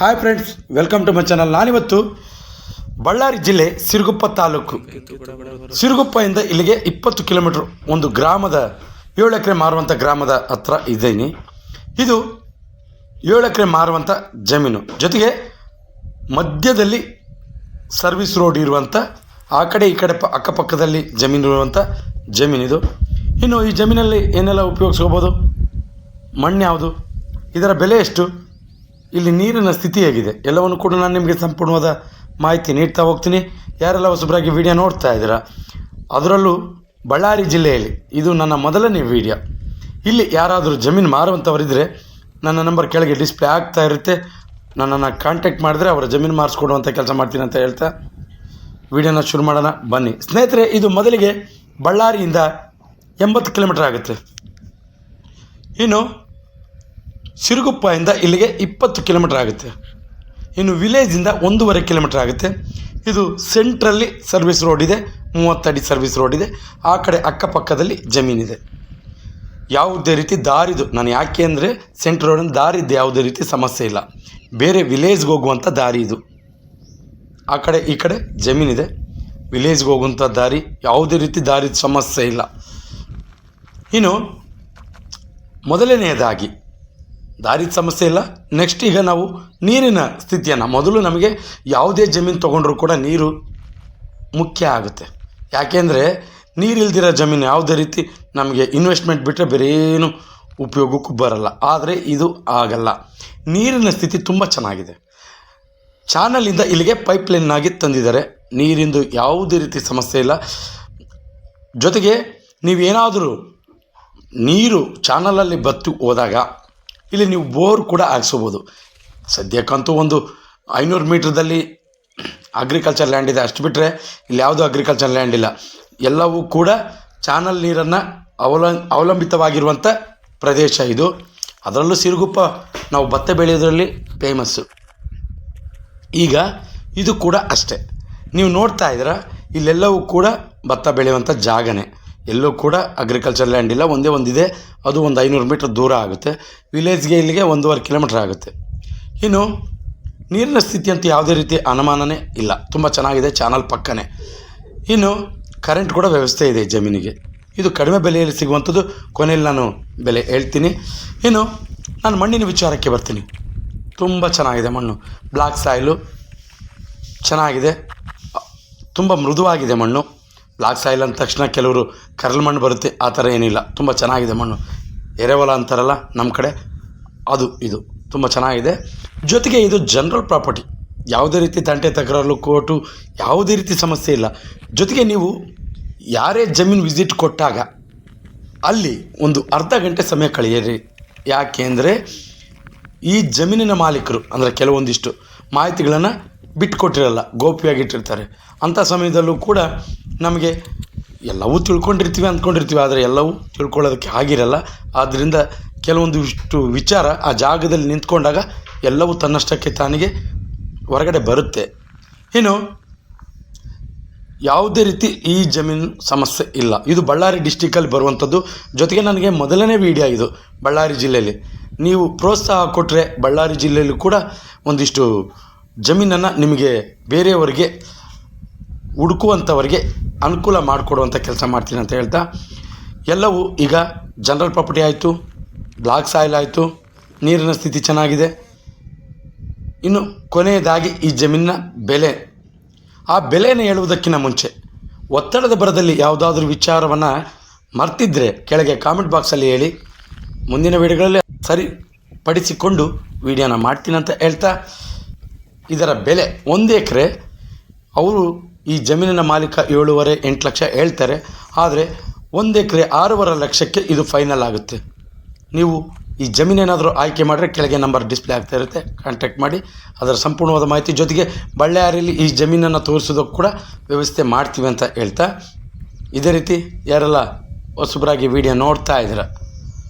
Hi friends welcome to my channel ನಾನಿವತ್ತು ಬಳ್ಳಾರಿ ಜಿಲ್ಲೆ ಸಿರುಗುಪ್ಪ ತಾಲೂಕು. ಸಿರುಗುಪ್ಪದಿಂದ ಇಲ್ಲಿಗೆ ಇಪ್ಪತ್ತು ಕಿಲೋಮೀಟ್ರ್ ಒಂದು ಗ್ರಾಮದ ಏಳು ಎಕರೆ ಮಾರುವಂಥ ಗ್ರಾಮದ ಹತ್ರ ಇದ್ದೀನಿ. ಇದು ಏಳು ಎಕರೆ ಮಾರುವಂಥ ಜಮೀನು. ಜೊತೆಗೆ ಮಧ್ಯದಲ್ಲಿ ಸರ್ವಿಸ್ ರೋಡ್ ಇರುವಂಥ ಆ ಕಡೆ ಈ ಕಡೆ ಪ ಅಕ್ಕಪಕ್ಕದಲ್ಲಿ ಜಮೀನು ಇರುವಂಥ ಜಮೀನಿದು ಇನ್ನು ಈ ಜಮೀನಲ್ಲಿ ಏನೆಲ್ಲ ಉಪಯೋಗಿಸ್ಕೋಬೋದು? ಮಣ್ಣು ಯಾವುದು? ಇದರ ಬೆಲೆ ಎಷ್ಟು? ಇಲ್ಲಿ ನೀರಿನ ಸ್ಥಿತಿಯಾಗಿದೆ ಎಲ್ಲವನ್ನು ಕೂಡ ನಾನು ನಿಮಗೆ ಸಂಪೂರ್ಣವಾದ ಮಾಹಿತಿ ನೀಡ್ತಾ ಹೋಗ್ತೀನಿ. ಯಾರೆಲ್ಲ ಹೊಸಬರಾಗಿ ವಿಡಿಯೋ ನೋಡ್ತಾ ಇದ್ದೀರಾ, ಅದರಲ್ಲೂ ಬಳ್ಳಾರಿ ಜಿಲ್ಲೆಯಲ್ಲಿ ಇದು ನನ್ನ ಮೊದಲನೇ ವಿಡಿಯೋ. ಇಲ್ಲಿ ಯಾರಾದರೂ ಜಮೀನು ಮಾರುವಂಥವರಿದ್ದರೆ ನನ್ನ ನಂಬರ್ ಕೆಳಗೆ ಡಿಸ್ಪ್ಲೇ ಆಗ್ತಾ ಇರುತ್ತೆ. ನನ್ನನ್ನು ಕಾಂಟ್ಯಾಕ್ಟ್ ಮಾಡಿದ್ರೆ ಅವರ ಜಮೀನು ಮಾರಿಸ್ಕೊಡುವಂಥ ಕೆಲಸ ಮಾಡ್ತೀನಿ ಅಂತ ಹೇಳ್ತಾ ವಿಡಿಯೋನ ಶುರು ಮಾಡೋಣ. ಬನ್ನಿ. ಸ್ನೇಹಿತರೆ, ಇದು ಮೊದಲಿಗೆ ಬಳ್ಳಾರಿಯಿಂದ ಎಂಬತ್ತು ಕಿಲೋಮೀಟರ್ ಆಗುತ್ತೆ. ಇನ್ನು ಸಿರುಗುಪ್ಪದಿಂದ ಇಲ್ಲಿಗೆ ಇಪ್ಪತ್ತು ಕಿಲೋಮೀಟರ್ ಆಗುತ್ತೆ. ಇನ್ನು ವಿಲೇಜಿಂದ ಒಂದೂವರೆ ಕಿಲೋಮೀಟರ್ ಆಗುತ್ತೆ. ಇದು ಸೆಂಟ್ರಲ್ಲಿ ಸರ್ವಿಸ್ ರೋಡ್ ಇದೆ ಮೂವತ್ತಡಿ ಸರ್ವಿಸ್ ರೋಡ್ ಇದೆ. ಆ ಕಡೆ ಅಕ್ಕಪಕ್ಕದಲ್ಲಿ ಜಮೀನಿದೆ ಯಾವುದೇ ರೀತಿ ದಾರಿದು, ನಾನು ಯಾಕೆ ಅಂದರೆ ಸೆಂಟ್ರ್ ರೋಡಿನ ದಾರಿದ್ದು ಯಾವುದೇ ರೀತಿ ಸಮಸ್ಯೆ ಇಲ್ಲ. ಬೇರೆ ವಿಲೇಜ್ಗೆ ಹೋಗುವಂಥ ದಾರಿ ಇದು. ಆ ಕಡೆ, ಈ ಕಡೆ ಜಮೀನಿದೆ ವಿಲೇಜ್ಗೆ ಹೋಗುವಂಥ ದಾರಿ, ಯಾವುದೇ ರೀತಿ ದಾರಿದ ಸಮಸ್ಯೆ ಇಲ್ಲ. ಇನ್ನು ಮೊದಲನೆಯದಾಗಿ ದಾರಿ ಸಮಸ್ಯೆ ಇಲ್ಲ. ನೆಕ್ಸ್ಟ್ ಈಗ ನಾವು ನೀರಿನ ಸ್ಥಿತಿಯನ್ನು. ಮೊದಲು ನಮಗೆ ಯಾವುದೇ ಜಮೀನು ತೊಗೊಂಡ್ರೂ ಕೂಡ ನೀರು ಮುಖ್ಯ ಆಗುತ್ತೆ. ಯಾಕೆಂದರೆ ನೀರಿಲ್ದಿರೋ ಜಮೀನು ಯಾವುದೇ ರೀತಿ ನಮಗೆ ಇನ್ವೆಸ್ಟ್ಮೆಂಟ್ ಬಿಟ್ಟರೆ ಬೇರೆ ಉಪಯೋಗಕ್ಕೂ ಬರಲ್ಲ. ಆದರೆ ಇದು ಆಗಲ್ಲ. ನೀರಿನ ಸ್ಥಿತಿ ತುಂಬ ಚೆನ್ನಾಗಿದೆ. ಚಾನಲಿಂದ ಇಲ್ಲಿಗೆ ಪೈಪ್ಲೈನ್ನಾಗಿ ತಂದಿದ್ದಾರೆ. ನೀರಿಂದು ಯಾವುದೇ ರೀತಿ ಸಮಸ್ಯೆ ಇಲ್ಲ. ಜೊತೆಗೆ ನೀವೇನಾದರೂ ನೀರು ಚಾನಲಲ್ಲಿ ಬತ್ತು ಹೋದಾಗ ಇಲ್ಲಿ ನೀವು ಬೋರ್ ಕೂಡ ಹಾಕ್ಸ್ಕೋಬೋದು ಸದ್ಯಕ್ಕಂತೂ ಒಂದು ಐನೂರು ಮೀಟ್ರದಲ್ಲಿ ಅಗ್ರಿಕಲ್ಚರ್ ಲ್ಯಾಂಡ್ ಇದೆ. ಅಷ್ಟು ಬಿಟ್ಟರೆ ಇಲ್ಲಿ ಯಾವುದೂ ಅಗ್ರಿಕಲ್ಚರ್ ಲ್ಯಾಂಡ್ ಇಲ್ಲ. ಎಲ್ಲವೂ ಕೂಡ ಚಾನಲ್ ನೀರನ್ನು ಅವಲ ಅವಲಂಬಿತವಾಗಿರುವಂಥ ಪ್ರದೇಶ ಇದು. ಅದರಲ್ಲೂ ಸಿರುಗುಪ್ಪ, ನಾವು ಭತ್ತ ಬೆಳೆಯೋದ್ರಲ್ಲಿ ಫೇಮಸ್ಸು ಈಗ ಇದು ಕೂಡ ಅಷ್ಟೇ. ನೀವು ನೋಡ್ತಾ ಇದ್ದೀರಾ, ಇಲ್ಲೆಲ್ಲವೂ ಕೂಡ ಭತ್ತ ಬೆಳೆಯುವಂಥ ಜಾಗನೇ. ಎಲ್ಲೂ ಕೂಡ ಅಗ್ರಿಕಲ್ಚರ್ ಲ್ಯಾಂಡ್ ಇಲ್ಲ. ಒಂದೇ ಒಂದಿದೆ. ಅದು ಒಂದು ಐನೂರು ಮೀಟ್ರ್ ದೂರ ಆಗುತ್ತೆ. ವಿಲೇಜ್ಗೆ ಇಲ್ಲಿಗೆ ಒಂದೂವರೆ ಕಿಲೋಮೀಟ್ರ್ ಆಗುತ್ತೆ. ಇನ್ನು ನೀರಿನ ಸ್ಥಿತಿ ಅಂತ ಯಾವುದೇ ರೀತಿ ಅನುಮಾನನೇ ಇಲ್ಲ. ತುಂಬ ಚೆನ್ನಾಗಿದೆ. ಚಾನಲ್ ಪಕ್ಕನೇ. ಇನ್ನು ಕರೆಂಟ್ ಕೂಡ ವ್ಯವಸ್ಥೆ ಇದೆ ಜಮೀನಿಗೆ. ಇದು ಕಡಿಮೆ ಬೆಲೆಯಲ್ಲಿ ಸಿಗುವಂಥದ್ದು. ಕೊನೆಯಲ್ಲಿ ನಾನು ಬೆಲೆ ಹೇಳ್ತೀನಿ. ಇನ್ನು ನಾನು ಮಣ್ಣಿನ ವಿಚಾರಕ್ಕೆ ಬರ್ತೀನಿ. ತುಂಬ ಚೆನ್ನಾಗಿದೆ ಮಣ್ಣು. ಬ್ಲಾಕ್ ಸಾಯಿಲು ಚೆನ್ನಾಗಿದೆ. ತುಂಬ ಮೃದುವಾಗಿದೆ ಮಣ್ಣು. ಬ್ಲಾಕ್ ಸಾಯಿಲ್ ಅಂದ ತಕ್ಷಣ ಕೆಲವರು ಕರಳು ಮಣ್ಣು ಬರುತ್ತೆ, ಆ ಥರ ಏನಿಲ್ಲ. ತುಂಬ ಚೆನ್ನಾಗಿದೆ ಮಣ್ಣು. ಎರೆಹೊಲ ಅಂತಾರಲ್ಲ ನಮ್ಮ ಕಡೆ ಅದು ಇದು. ತುಂಬ ಚೆನ್ನಾಗಿದೆ. ಜೊತೆಗೆ ಇದು ಜನರಲ್ ಪ್ರಾಪರ್ಟಿ ಯಾವುದೇ ರೀತಿ ತಂಟೆ ತಕರಾರು ಕೋರ್ಟು, ಯಾವುದೇ ರೀತಿ ಸಮಸ್ಯೆ ಇಲ್ಲ. ಜೊತೆಗೆ ನೀವು ಯಾರೇ ಜಮೀನು ವಿಸಿಟ್ ಕೊಟ್ಟಾಗ ಅಲ್ಲಿ ಒಂದು ಅರ್ಧ ಗಂಟೆ ಸಮಯ ಕಳೆಯಿರಿ. ಯಾಕೆ ಅಂದರೆ ಈ ಜಮೀನಿನ ಮಾಲೀಕರು, ಅಂದರೆ ಕೆಲವೊಂದಿಷ್ಟು ಮಾಹಿತಿಗಳನ್ನು ಬಿಟ್ಟುಕೊಟ್ಟಿರಲ್ಲ ಗೋಪ್ಯವಾಗಿಟ್ಟಿರ್ತಾರೆ ಅಂಥ ಸಮಯದಲ್ಲೂ ಕೂಡ ನಮಗೆ ಎಲ್ಲವೂ ತಿಳ್ಕೊಂಡಿರ್ತೀವಿ ಅಂದ್ಕೊಂಡಿರ್ತೀವಿ, ಆದರೆ ಎಲ್ಲವೂ ತಿಳ್ಕೊಳ್ಳೋದಕ್ಕೆ ಆಗಿರಲ್ಲ. ಆದ್ದರಿಂದ ಕೆಲವೊಂದು ಇಷ್ಟು ವಿಚಾರ ಆ ಜಾಗದಲ್ಲಿ ನಿಂತ್ಕೊಂಡಾಗ ಎಲ್ಲವೂ ತನ್ನಷ್ಟಕ್ಕೆ ತಾನಿಗೆ ಹೊರಗಡೆ ಬರುತ್ತೆ. ಇನ್ನು, ಯಾವುದೇ ರೀತಿ ಈ ಜಮೀನು ಸಮಸ್ಯೆ ಇಲ್ಲ. ಇದು ಬಳ್ಳಾರಿ ಡಿಸ್ಟಿಕಲ್ಲಿ ಬರುವಂಥದ್ದು. ಜೊತೆಗೆ ನನಗೆ ಮೊದಲನೇ ವಿಡಿಯೋ ಇದು, ಬಳ್ಳಾರಿ ಜಿಲ್ಲೆಯಲ್ಲಿ. ನೀವು ಪ್ರೋತ್ಸಾಹ ಕೊಟ್ಟರೆ ಬಳ್ಳಾರಿ ಜಿಲ್ಲೆಯಲ್ಲೂ ಕೂಡ ಒಂದಿಷ್ಟು ಜಮೀನನ್ನು ನಿಮಗೆ ಬೇರೆಯವರಿಗೆ ಹುಡುಕುವಂಥವರಿಗೆ ಅನುಕೂಲ ಮಾಡಿಕೊಡುವಂಥ ಕೆಲಸ ಮಾಡ್ತೀನಿ ಅಂತ ಹೇಳ್ತಾ, ಎಲ್ಲವೂ ಈಗ ಜನರಲ್ ಪ್ರಾಪರ್ಟಿ ಆಯಿತು, ಬ್ಲಾಕ್ ಸಾಯಿಲ್ ಆಯಿತು, ನೀರಿನ ಸ್ಥಿತಿ ಚೆನ್ನಾಗಿದೆ. ಇನ್ನು ಕೊನೆಯದಾಗಿ ಈ ಜಮೀನಿನ ಬೆಲೆ. ಆ ಬೆಲೆನ ಹೇಳುವುದಕ್ಕಿಂತ ಮುಂಚೆ ಒತ್ತಡದ ಬರದಲ್ಲಿ ಯಾವುದಾದ್ರೂ ವಿಚಾರವನ್ನು ಮರ್ತಿದ್ರೆ ಕೆಳಗೆ ಕಾಮೆಂಟ್ ಬಾಕ್ಸಲ್ಲಿ ಹೇಳಿ. ಮುಂದಿನ ವಿಡಿಯೋಗಳಲ್ಲಿ ಸರಿಪಡಿಸಿಕೊಂಡು ವಿಡಿಯೋನ ಮಾಡ್ತೀನಿ ಅಂತ ಹೇಳ್ತಾ ಇದರ ಬೆಲೆ ಒಂದು ಎಕರೆ. ಅವರು ಈ ಜಮೀನಿನ ಮಾಲೀಕ ಏಳುವರೆ, ಎಂಟು ಲಕ್ಷ ಹೇಳ್ತಾರೆ. ಆದರೆ ಒಂದು ಎಕರೆ ಆರೂವರೆ ಲಕ್ಷಕ್ಕೆ ಇದು ಫೈನಲ್ ಆಗುತ್ತೆ. ನೀವು ಈ ಜಮೀನೇನಾದರೂ ಆಯ್ಕೆ ಮಾಡಿದ್ರೆ ಕೆಳಗೆ ನಂಬರ್ ಡಿಸ್ಪ್ಲೇ ಆಗ್ತಾ ಇರುತ್ತೆ. ಕಾಂಟ್ಯಾಕ್ಟ್ ಮಾಡಿ. ಅದರ ಸಂಪೂರ್ಣವಾದ ಮಾಹಿತಿ ಜೊತೆಗೆ ಬಳ್ಳಾರಿಯಲ್ಲಿ ಈ ಜಮೀನನ್ನು ತೋರಿಸೋದಕ್ಕೆ ಕೂಡ ವ್ಯವಸ್ಥೆ ಮಾಡ್ತೀವಿ ಅಂತ ಹೇಳ್ತಾ. ಇದೇ ರೀತಿ ಯಾರೆಲ್ಲ ಹೊಸಬರಾಗಿ ವಿಡಿಯೋ ನೋಡ್ತಾ ಇದ್ದೀರ